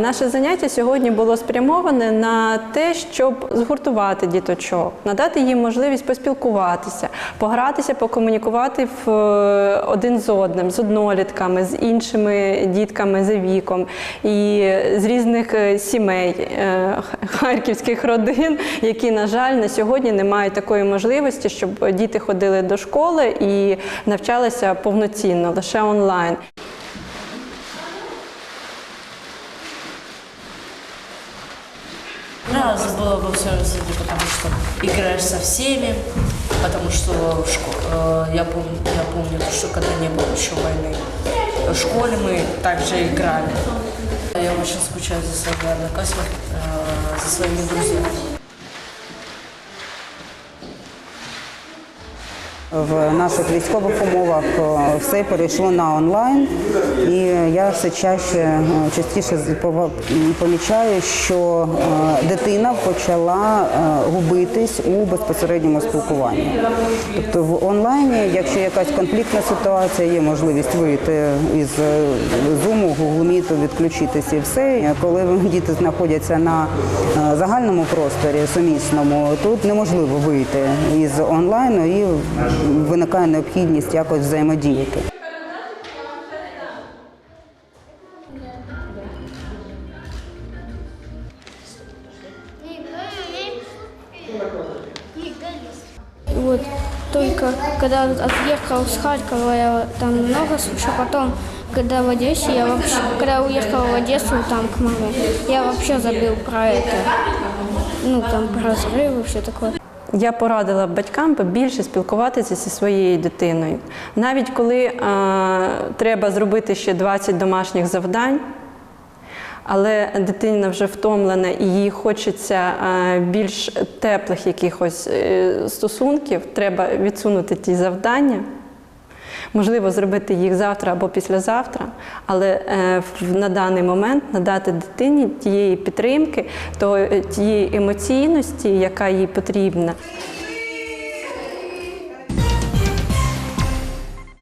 Наше заняття сьогодні було спрямоване на те, щоб згуртувати діточок, надати їм можливість поспілкуватися, погратися, покомунікувати в, е, один з одним, з однолітками, з іншими дітками за віком і з різних е, сімей е, харківських родин, які, на жаль, на сьогодні не мають такої можливості, щоб діти ходили до школи і навчалися повноцінно лише онлайн. Нравилось было во всем свете, потому что играешь со всеми, потому что в шко- э, я, помню, я помню, что когда не было еще войны, в школе мы также играли. Я очень скучаю за своими одноклассниками, э, за своими друзьями. В наших військових умовах е, все перейшло на онлайн, і я все чаще е, частіше помічаю, що е, дитина почала губитись у безпосередньому спілкуванні. Тобто в онлайні, якщо якась конфліктна ситуація, є можливість вийти із зуму, Meet, відключитися і все. Коли діти знаходяться на загальному просторі сумісному, тут неможливо вийти із онлайну і виникає необхідність якось взаємодіяти. Вот только когда отъехал с Харькова, я там много слушал. Потом, когда в Одессе, я вообще, когда уехала в Одессу там к маме, я вообще забил про это. Ну, там про взрывы, все такое. Я порадила батькам більше спілкуватися зі своєю дитиною. Навіть коли е, треба зробити ще 20 домашніх завдань, але дитина вже втомлена і їй хочеться е, більш теплих якихось е, стосунків, треба відсунути ті завдання. Можливо, зробити їх завтра або післязавтра, але е, на даний момент надати дитині тієї підтримки, то, е, тієї емоційності, яка їй потрібна.